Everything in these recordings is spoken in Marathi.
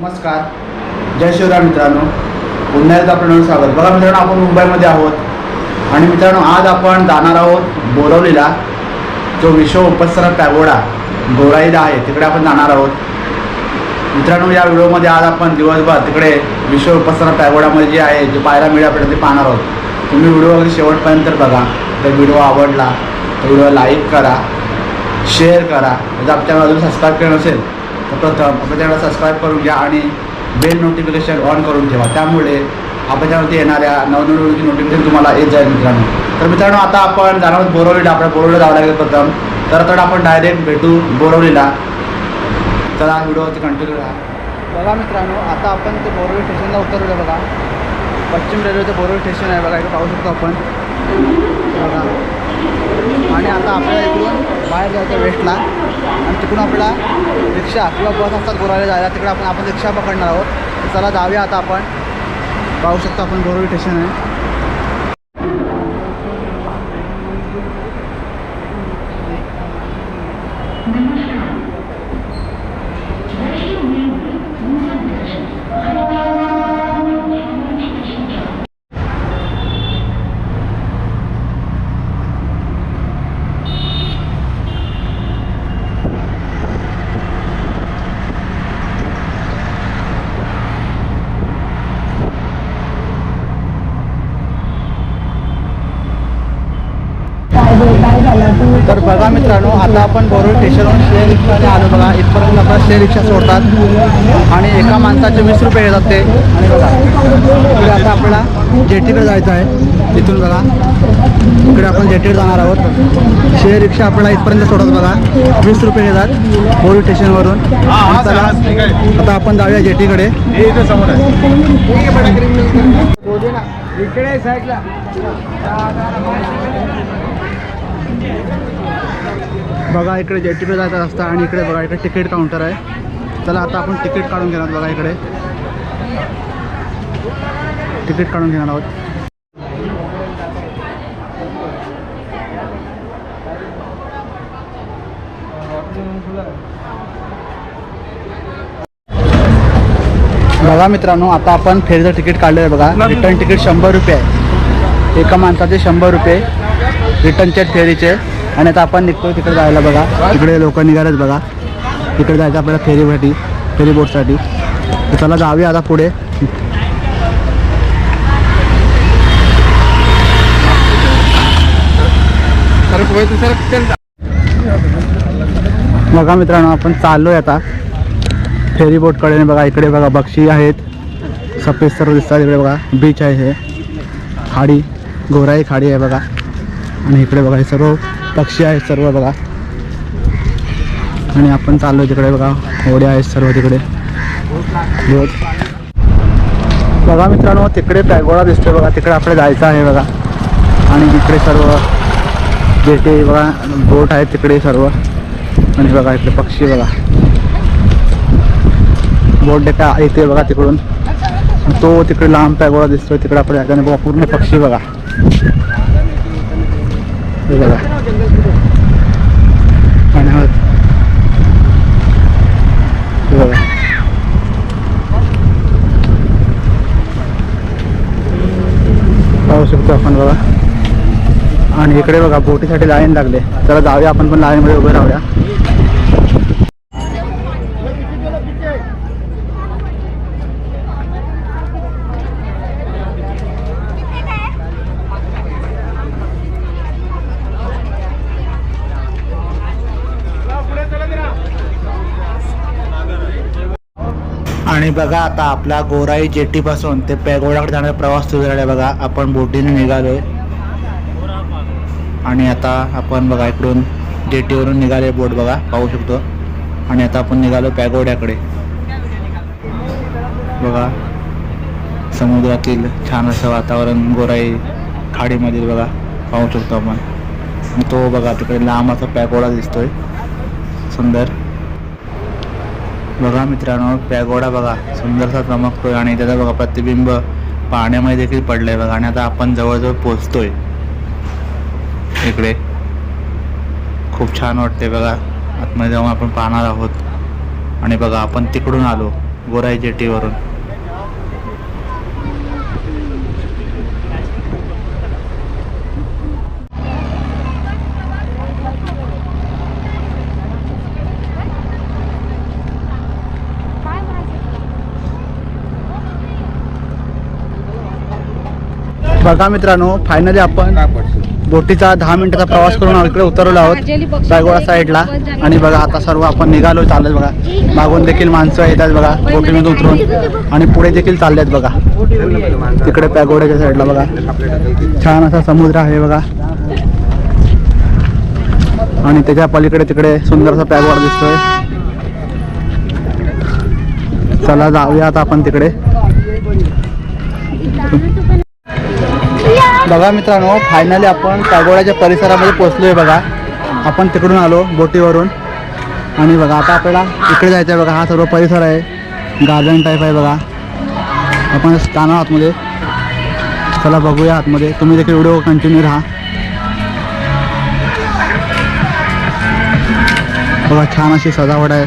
नमस्कार. जय शिवराम मित्रांनो. पुन्हा एकदा आपलं स्वागत. बघा मित्रांनो आपण मुंबईमध्ये आहोत. आणि मित्रांनो आज आपण जाणार आहोत बोरवलीला जो विश्व उपस्तर पॅगोडा गोराईला आहे. तिकडे आपण जाणार आहोत. मित्रांनो या व्हिडिओमध्ये आज आपण दिवसभर तिकडे विश्व उपस्तर पॅगोडामध्ये जे आहे जे पाहायला मिळेल आपल्याला ते पाहणार आहोत. तुम्ही व्हिडिओ अगदी शेवटपर्यंत बघा. तर व्हिडिओ आवडला तर व्हिडिओ लाईक करा शेअर करा. जर आपल्या अजून सबस्क्राईब केलं नसेल फक्त प्रथम आपल्या चॅनल सबस्क्राईब करून घ्या आणि बेल नोटिफिकेशन ऑन करून ठेवा. त्यामुळे आपल्या चॅनलवरती येणाऱ्या नवनवीन नोटिफिकेशन तुम्हाला येत जाईल मित्रांनो. तर मित्रांनो आता आपण जाणार आहोत बोरवलीला आपल्या बोरवलीला जावं लागेल प्रथम. तर तर आपण डायरेक्ट भेटू बोरवलीला चला व्हिडिओवरती कंटिन्यू राहा बघा मित्रांनो आता आपण ते बोरवली स्टेशनला उतरलो बघा. पश्चिम रेल्वेचं बोरवली स्टेशन आहे बघा. इकडे पाहू शकतो आपण. बघा. आणि आता आपल्याला इकडून बाहेर जायचं वेस्टला आणि तिकडून आपल्याला रिक्षा किंवा बस असतात गोराला जायला तिकडे आपण आपण रिक्षा पकडणार आहोत. तर चला जाऊया आता आपण. पाहू शकतो आपण गोरवी स्टेशन आहे. आता आपण बोरवली स्टेशनवरून शेअर रिक्षाने आलो बघा. इथपर्यंत आपल्याला शेअर रिक्षा सोडतात. आणि एका माणसाचे वीस रुपये घेतात ते. आणि बघा. इकडे आता आपल्याला जेटीकडे जायचं आहे. इथून बघा. इकडे आपण जेटीकडे जाणार आहोत. शेअर रिक्षा आपल्याला इथपर्यंत सोडत बघा. वीस रुपये घेतात बोरवली स्टेशनवरून चला आता आपण जाऊया जेटीकडे. इकडे साईडला बघा इकडे जेटीकडे जायचा रस्ता आणि इकडे बघा इकडे तिकीट काउंटर आहे. चला आता आपण तिकीट काढून घेणार बघा इकडे. तिकीट काढून घेणार आहोत. बघा मित्रांनो आता आपण फेरीचं तिकीट काढलं आहे बघा. रिटर्न तिकीट शंभर रुपये आहे. एका माणसाचे शंभर रुपये. रिटर्नचे फेरीचे. आणि आता आपण निघतो तिकडे जायला बघा. तिकडे लोक निघालेत बघा. तिकडे जायचं आपल्याला फेरीसाठी फेरी बोटसाठी तर चला जाऊया आता पुढे. बघा मित्रांनो आपण चाललोय आता. फेरी बोटकडे बघा इकडे बघा बक्षी आहेत. सफेद सर्व दिसतात इकडे बघा. बीच आहे हे. खाडी गोराई खाडी आहे बघा. आणि इकडे बघा हे सर्व पक्षी आहेत सर्व बघा. आणि आपण चाललो तिकडे बघा. होड्या आहेत सर्व तिकडे. बघा मित्रांनो तिकडे पॅगोडा दिसतोय बघा. तिकडे आपल्याला जायचं आहे बघा. आणि इकडे सर्व जे ते बघा बोट आहेत तिकडे सर्व. आणि बघा इकडे पक्षी बघा. बोट डेटा येते बघा तिकडून. तो तिकडे लांब पॅगोडा दिसतोय. तिकडे आपण जायचं बघा पूर्ण पक्षी बघा. हे बघा पाण्यावर हे बघा पाहू शकतो आपण बघा. आणि इकडे बघा बोटीसाठी लाईन लागले. चला जाऊया आपण पण लाईनमध्ये उभे राहूया. आणि बघा आता आपला गोराई जेटीपासून ते पेगोडाकडे जाणारा प्रवास सुरू झाला आहे बघा. आपण बोटीने निघालोय. आणि आता आपण बघा इकडून जेटीवरून निघाले बोट बघा पाहू शकतो. आणि आता आपण निघालो पॅगोड्याकडे. बघा समुद्रातील छान असं वातावरण गोराई खाडीमधील बघा पाहू शकतो आपण. तो बघा तिकडे लांब असा पॅगोडा दिसतोय. सुंदर. बघा मित्रांनो पॅगोडा बघा. सुंदरसा चमकतोय आणि त्याचा बघा प्रतिबिंब पाण्यामध्ये देखील पडलंय बघा. आणि आता आपण जवळजवळ पोचतोय इकडे. खूप छान वाटते बघा. आतमध्ये जाऊन आपण पाहणार आहोत. आणि बघा आपण तिकडून आलो गोराई जेटीवरून. बघा मित्रांनो फायनली आपण बोटीचा दहा मिनिटाचा प्रवास करून इकडे उतरलो आहोत रायगोडा साईडला. आणि बघा आता सर्व आपण निघालो चालत बघा. मागून देखील माणसं येतात बघा बोटीमधून उतरून. आणि पुढे देखील चाललेत बघा. तिकडे पॅगोड्याच्या साईडला बघा. छान असा समुद्र आहे बघा. आणि त्याच्या पलीकडे तिकडे सुंदरसा पॅगोडा दिसतोय. चला जाऊया आता आपण तिकडे. बघा मित्रांनो फायनली आपण कागोड्याच्या परिसरामध्ये पोहोचलोय बघा. आपण तिकडून आलो बोटीवरून. आणि बघा आता आपल्याला इकडे जायचं आहे बघा. हा सर्व परिसर आहे. गार्डन टाईप आहे बघा. आपण स्थान आतमध्ये. चला बघूया आतमध्ये. तुम्ही देखील व्हिडिओ कंटिन्यू राहा. बघा छान अशी सजावट आहे.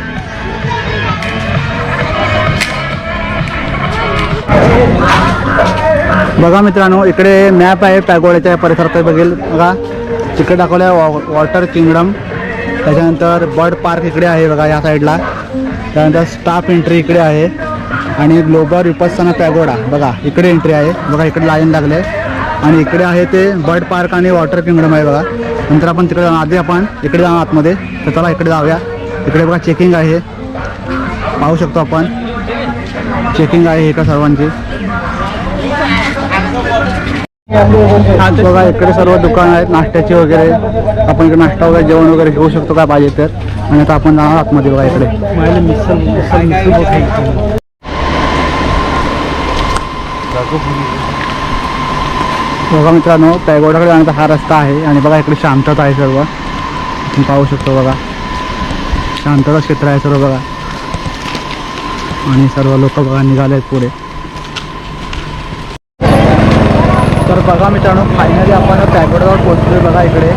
बघा मित्रांनो इकडे मॅप आहे पॅगोड्याच्या परिसरात बघेल. बघा तिकडे दाखवलं आहे वॉटर किंगडम. त्याच्यानंतर बर्ड पार्क इकडे आहे बघा या साईडला. त्यानंतर स्टाफ एंट्री इकडे आहे. आणि ग्लोबल विपස්සना पॅगोडा बघा इकडे एंट्री आहे. बघा इकडे लाईन लागले. आणि इकडे आहे ते बर्ड पार्क आणि वॉटर किंगडम आहे बघा. नंतर आपण तिकडे आधी आपण इकडे जाऊ आतमध्ये. तर चला इकडे जाऊया. इकडे बघा चेकिंग आहे. पाहू शकतो आपण. चेकिंग आहे इकडे सर्वांची. बघा इकडे सर्व दुकान आहेत नाश्त्याची वगैरे. आपण इकडे नाश्ता वगैरे जेवण वगैरे घेऊ शकतो काय पाहिजे तर? आणि आता आपण जाणार आतमध्ये बघा इकडे. बघा मित्रांनो पॅगोडाकडे जाण्याचा हा रस्ता आहे. आणि बघा इकडे शांतता आहे सर्व. आपण पाहू शकतो बघा. शांतता क्षेत्र आहे सर्व बघा. आणि सर्व लोक बघा निघाले आहेत पुढे. तर बघा मित्रांनो फायनली आपण पॅगोडगाव पोहोचलोय आहे बघा इकडे.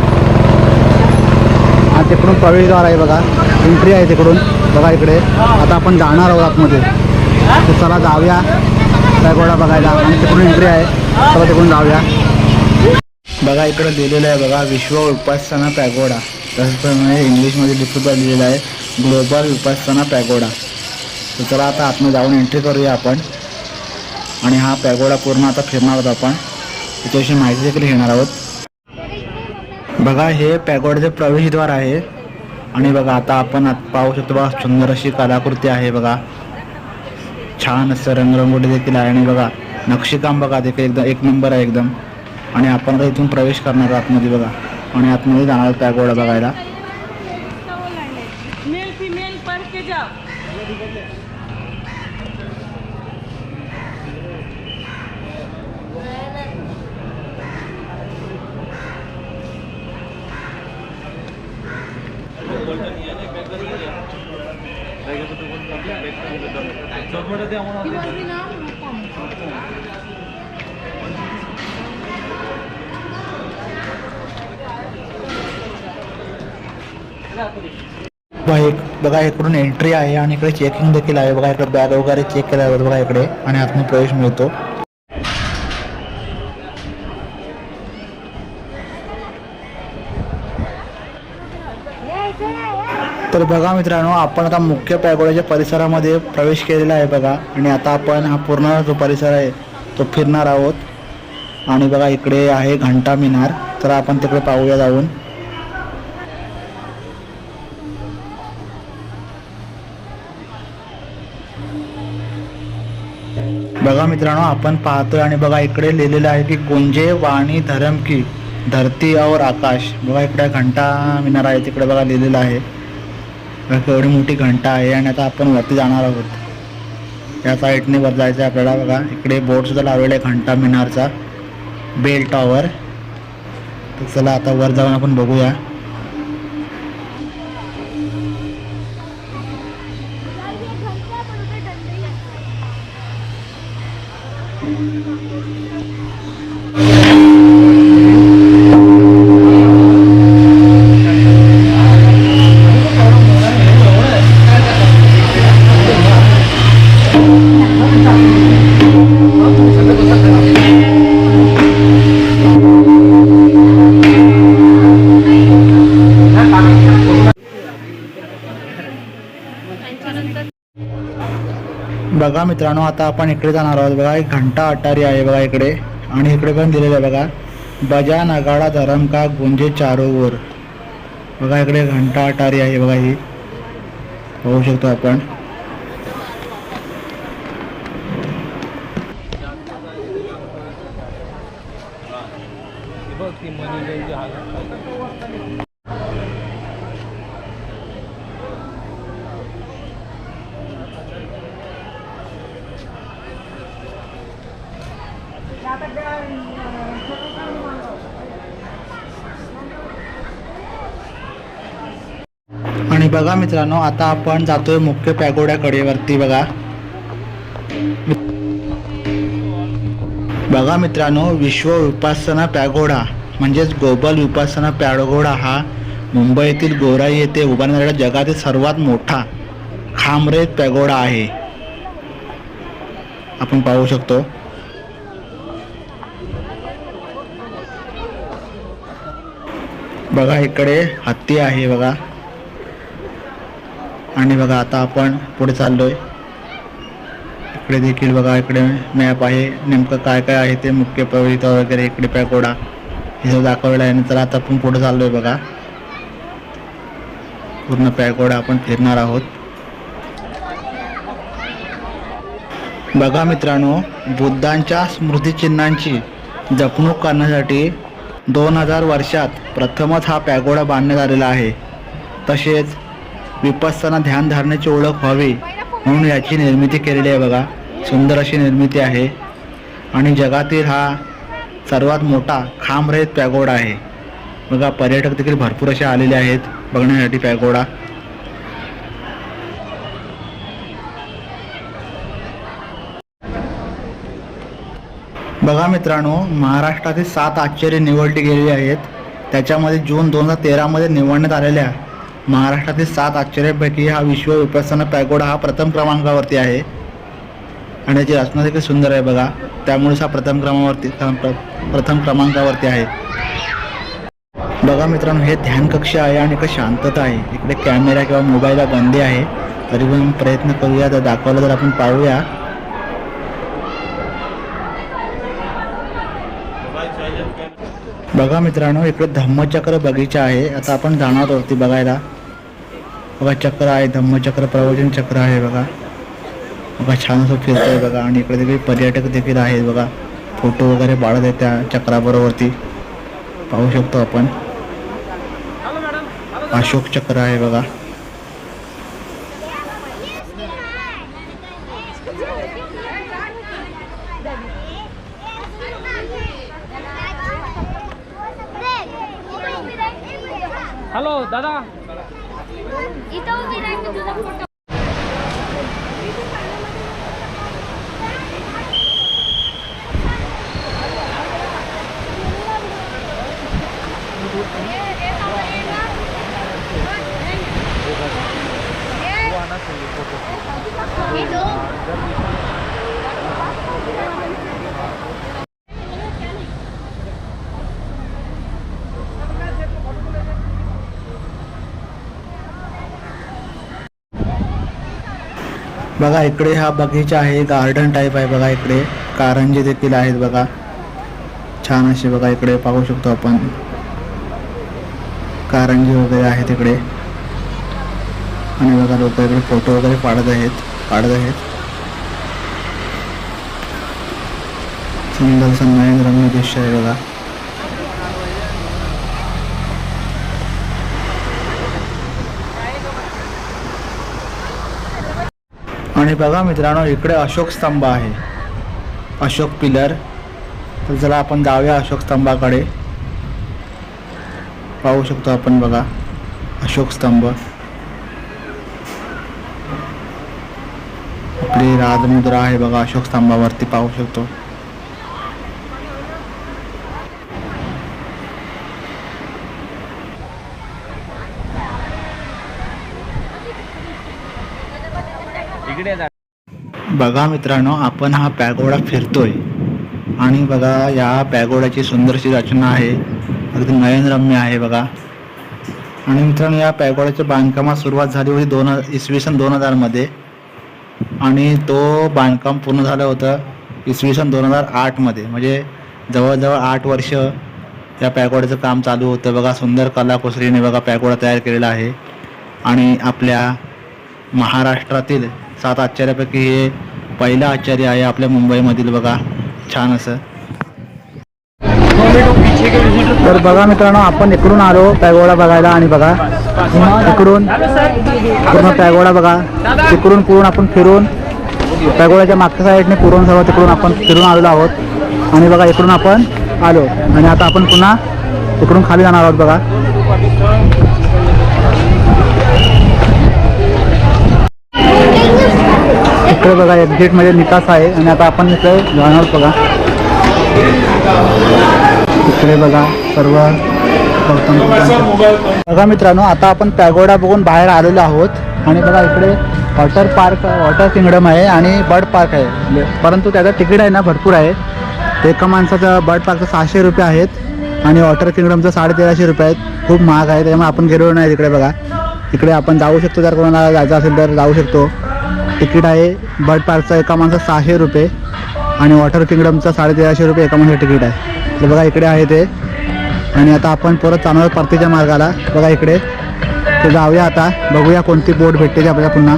आणि तिकडून प्रवेशद्वार आहे बघा. एंट्री आहे तिकडून बघा इकडे. आता आपण जाणार आहोत आतमध्ये. तर चला जाऊया पॅगोडा बघायला. आणि तिकडून एंट्री आहे. चला तिकडून जाऊया. बघा इकडे लिहिलेलं आहे बघा विश्व उपासना पॅगोडा. तसंच इंग्लिशमध्ये डिस्क्रिप्टर लिहिलेलं आहे ग्लोबल उपासना पॅगोडा. तर चला आता आतमध्ये जाऊन एंट्री करूया आपण. आणि हा पॅगोडा पूर्ण आता फिरणार आहोत आपण. त्याच्याविषयी माहिती देखील घेणार आहोत. बघा हे पॅगोडचे प्रवेशद्वार आहे. आणि बघा आता आपण पाहू शकतो बघा सुंदर अशी कलाकृती आहे बघा. छान असं रंगरंगोटी देखील आहे. आणि बघा नक्षीकाम बघा देखील एकदम एक नंबर आहे एकदम. आणि आपण आता इथून प्रवेश करणार आतमध्ये बघा. आणि आतमध्ये जाणार पॅगोडा बघायला मेल फीमेल पढ़ के जाओ बघा एक बघा इकडून एंट्री आहे आणि इकडे चेकिंग देखील आहे. बघा इकडे बॅग वगैरे चेक केल्यावर बघा इकडे. आणि आतमध्ये प्रवेश मिळतो. तर बघा मित्रांनो आपण आता मुख्य पॅगोड्याच्या परिसरामध्ये प्रवेश केलेला आहे बघा. आणि आता आपण हा पूर्ण जो परिसर आहे तो फिरणार आहोत. आणि बघा इकडे आहे घंटा मिनार. तर आपण तिकडे पाहूया जाऊन. बघा मित्रांनो आपण पाहतोय आणि बघा इकडे लिहिलेलं आहे की गुंजे वाणी धरम की धरती और आकाश. बघा इकडे घंटा मिनार आहे तिकडे बघा लिहिलेलं आहे. एवढी मोठी घंटा आहे आणि आता आपण वरती जाणार आहोत. त्या साईडने वर जायचं आहे आपल्याला बघा. इकडे बोर्डसुद्धा लावलेला आहे घंटा मिनारचा. बेल टॉवर तर चला आता वर जाऊन आपण बघूया. बघा मित्रांनो आता आपण इकडे जाणार आहोत. बघा एक घंटा अटारी आहे बघा इकडे. आणि इकडे पण दिलेलं आहे बघा. बजा नगाडा धरम का गुंजे चारोवर बघा इकडे घंटा अटारी आहे बघा ही. पाहू शकतो आपण आणि बघा मित्रांनो आता आपण जातोय मुख्य पॅगोड्याकडे वरती बघा. बघा मित्रांनो विश्व उपासना पॅगोडा म्हणजेच ग्लोबल उपासना पॅगोडा हा मुंबईतील गोराई येथे उभारणाऱ्या जगातील सर्वात मोठा खामरेत पॅगोडा आहे. आपण पाहू शकतो. बघा इकडे हत्ती आहे बघा. आणि बघा आता आपण पुढे चाललो आहे इकडे देखील बघा इकडे मॅप आहे. नेमकं काय काय आहे ते मुख्य प्रवेशित वगैरे इकडे पॅकोडा. हे सगळं दाखवलेलं आहे नंतर आता आपण पुढे आहे बघा. पूर्ण पॅकोडा आपण फिरणार आहोत. बघा मित्रांनो बुद्धांच्या स्मृतिचिन्हांची जपणूक करण्यासाठी दोन हजार वर्षात प्रथमच हा पॅगोडा बांधण्यात आलेला आहे. तसेच विपස්සना ध्यान धारण्याची ओळख व्हावी म्हणून याची निर्मिती केलेली आहे बघा. सुंदर अशी निर्मिती आहे. आणि जगातील हा सर्वात मोठा खांबरहित पॅगोडा आहे. बघा पर्यटक देखील भरपूर असे आलेले आहेत बघण्यासाठी पॅगोडा. बघा मित्रांनो महाराष्ट्रातील सात आश्चर्य निवडली गेलेली आहेत. त्याच्यामध्ये जून दोन हजार तेरामध्ये निवडण्यात आलेल्या महाराष्ट्रातील सात आश्चर्यापैकी हा विश्व विपස්සना पॅगोडा हा प्रथम क्रमांकावरती आहे. आणि याची रचना देखील सुंदर आहे बघा. त्यामुळेच हा प्रथम क्रमावरती प्र- प्रथम क्रमांकावरती आहे. बघा मित्रांनो हे ध्यान कक्ष आहे आणि एक शांतता आहे. इकडे कॅमेरा किंवा मोबाईलला बंदी आहे. तरी पण प्रयत्न करूया तर दाखवलं तर आपण पाहूया. बघा मित्रांनो इकडे धम्मचक्र बगीचा आहे. आता आपण जाणार होती बघायला. बघा चक्र आहे धम्मचक्र प्रवचन चक्र आहे बघा. बघा छान असं फिरतंय बघा. आणि इकडे देखील पर्यटक देखील आहेत बघा. फोटो वगैरे बाळत आहेत त्या चक्राबरोबरती. पाहू शकतो आपण. अशोक चक्र आहे बघा. हॅलो दादा. इथं उभी राह मी तुझा बघा इकडे हा बगीचा आहे गार्डन टाईप आहे बघा इकडे. कारंजे देखील आहेत बघा. छान असे बघा इकडे पाहू शकतो आपण. कारंजे वगैरे आहेत इकडे. आणि बघा लोक इकडे फोटो वगैरे काढत आहेत काढत आहेत. सुंदर नयन रम्य दृश्य आहे बघा. आणि बघा मित्रांनो इकडे अशोक स्तंभ आहे. अशोक पिलर. तर चला आपण जाऊया अशोक स्तंभाकडे. पाहू शकतो आपण बघा अशोक स्तंभ. आपली राजमुद्रा आहे बघा अशोक स्तंभावरती पाहू शकतो. बघा मित्रांनो आपण हा पॅगोडा फिरतोय. आणि बघा या पॅगोड्याची सुंदरशी रचना आहे. अगदी नयनरम्य आहे बघा. आणि मित्रांनो या पॅगोड्याच्या बांधकामास सुरुवात झाली होती दोन इसवी सन दोन हजारमध्ये आणि तो बांधकाम पूर्ण झालं होतं इसवी सन दोन हजार आठमध्ये म्हणजे जवळजवळ आठ वर्ष या पॅगोड्याचं काम चालू होतं. बघा सुंदर कलाकुसरीने बघा पॅगोडा तयार केलेला आहे. आणि आपल्या महाराष्ट्रातील सात आश्चर्यापैकी हे पहिलं आचार्य आहे आपल्या मुंबईमधील बघा. छान असं. तर बघा मित्रांनो आपण इकडून आलो पॅगोडा बघायला आणि बघा इकडून पूर्ण पॅगोडा बघा. तिकडून पूर्ण आपण फिरून पॅगोड्याच्या मागच्या साईडने पुरून सर्व तिकडून आपण फिरून आलेलो आहोत. आणि बघा इकडून आपण आलो. आणि आता आपण पुन्हा तिकडून खाली जाणार आहोत बघा. इकडे बघा एक्झिटमध्ये निकास आहे आणि आता आपण इकडे जाणार बघा. इकडे बघा सर्व बघा मित्रांनो आता आपण पॅगोडा बघून बाहेर आलेलो आहोत. आणि बघा इकडे वॉटर पार्क वॉटर किंगडम आहे आणि बर्ड पार्क आहे. म्हणजे परंतु त्याचं तिकीट आहे ना भरपूर आहे. एका माणसाचं बर्ड पार्कचं सहाशे रुपये आहेत आणि वॉटर किंगडमचं साडेतेराशे रुपये आहेत. खूप महाग आहे त्यामुळे आपण गेलो नाही तिकडे बघा. तिकडे आपण जाऊ शकतो जर कोणाला जायचं असेल तर जाऊ शकतो. तिकीट आहे. बर्ड पार्कचं एका माणसं सहाशे रुपये आणि वॉटर किंगडमचं साडेतेराशे रुपये एका माणसाचं तिकीट आहे. तर बघा इकडे आहे ते. आणि आता आपण परत जाणार परतीच्या मार्गाला. बघा इकडे. ते जाऊया आता. बघूया कोणती बोट भेटते ते आपल्याला पुन्हा.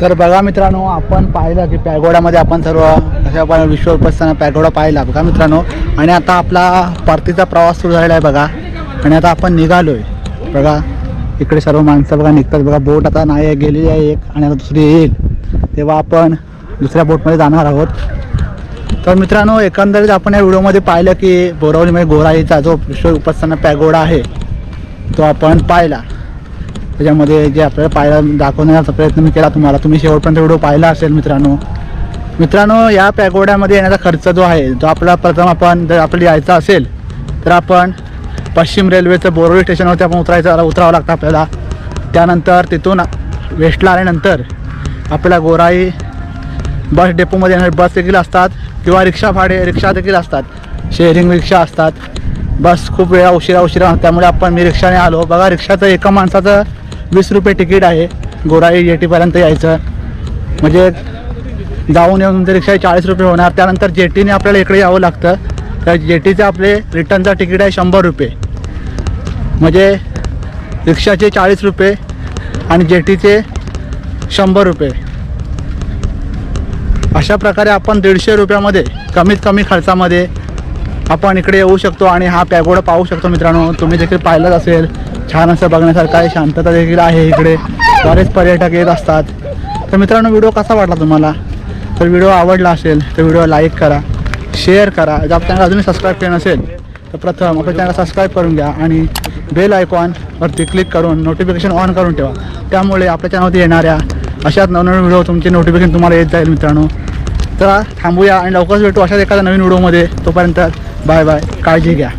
तर बघा मित्रांनो आपण पाहिलं की पॅगोडामध्ये आपण सर्व अशा आपण विश्व पॅगोडा पाहिला. बघा मित्रांनो. आणि आता आपला परतीचा प्रवास सुरू झालेला आहे बघा. आणि आता आपण निघालो आहे बघा. इकडे सर्व माणसं बघा निघतात बघा. बोट आता नाही आहे, गेलेली आहे एक आणि आता दुसरी येईल. तेव्हा आपण दुसऱ्या बोटमध्ये जाणार आहोत. तर मित्रांनो एकंदरीत आपण या व्हिडिओमध्ये पाहिलं की बोरावलीमध्ये गोराईचा जो विश्व उपस्थान पॅगोडा आहे तो आपण पाहिला. त्याच्यामध्ये जे आपल्याला पाहायला दाखवण्याचा प्रयत्न मी केला तुम्हाला. तुम्ही शेवटपर्यंत व्हिडिओ पाहिला असेल मित्रांनो. मित्रांनो या पॅगोड्यामध्ये येण्याचा खर्च जो आहे जो आपला प्रथम आपण जर आपल्याला यायचा असेल तर आपण पश्चिम रेल्वेचं बोरवली स्टेशनवरती आपण उतरायचं उतरावं लागतं आपल्याला. त्यानंतर तिथून वेस्टला आल्यानंतर आपल्याला गोराई बस डेपोमध्ये येणारे बस देखील असतात किंवा रिक्षा भाडे रिक्षा देखील असतात. शेअरिंग रिक्षा असतात. बस खूप वेळा उशिरा उशिरा त्यामुळे आपण मी रिक्षाने आलो. बघा रिक्षाचं एका माणसाचं वीस रुपये तिकीट आहे. गोराई जेटीपर्यंत यायचं. म्हणजे जाऊन येऊन ते रिक्षा चाळीस रुपये होणार. त्यानंतर जेटीने आपल्याला इकडे यावं लागतं. त्या जेटीचं आपले रिटर्नचं तिकीट आहे शंभर रुपये. म्हणजे रिक्षाचे चाळीस रुपये आणि जेटीचे शंभर रुपये. अशा प्रकारे आपण दीडशे रुपयामध्ये कमीत कमी खर्चामध्ये आपण इकडे येऊ शकतो आणि हा पॅगोडा पाहू शकतो मित्रांनो. तुम्ही देखील पाहिलंच असेल. छान असं बघण्यासारखं आहे शांतता देखील आहे इकडे. बरेच पर्यटक येत असतात. तर मित्रांनो व्हिडिओ कसा वाटला तुम्हाला? तर व्हिडिओ आवडला असेल तर व्हिडिओ लाईक करा. शेअर करा. जर आपल्या चॅनल अजूनही सबस्क्राईब केलं नसेल तर प्रथम आपण चॅनल सबस्क्राईब करून घ्या आणि बेल आयकॉनवरती क्लिक करून नोटिफिकेशन ऑन करून ठेवा. त्यामुळे आपल्या चॅनलवरती येणाऱ्या अशाच नवनवीन व्हिडिओ तुमचे नोटिफिकेशन तुम्हाला येत जाईल मित्रांनो. तर थांबूया आणि लवकरच भेटू अशाच एखाद्या नवीन व्हिडिओमध्ये तोपर्यंत बाय बाय. काळजी घ्या.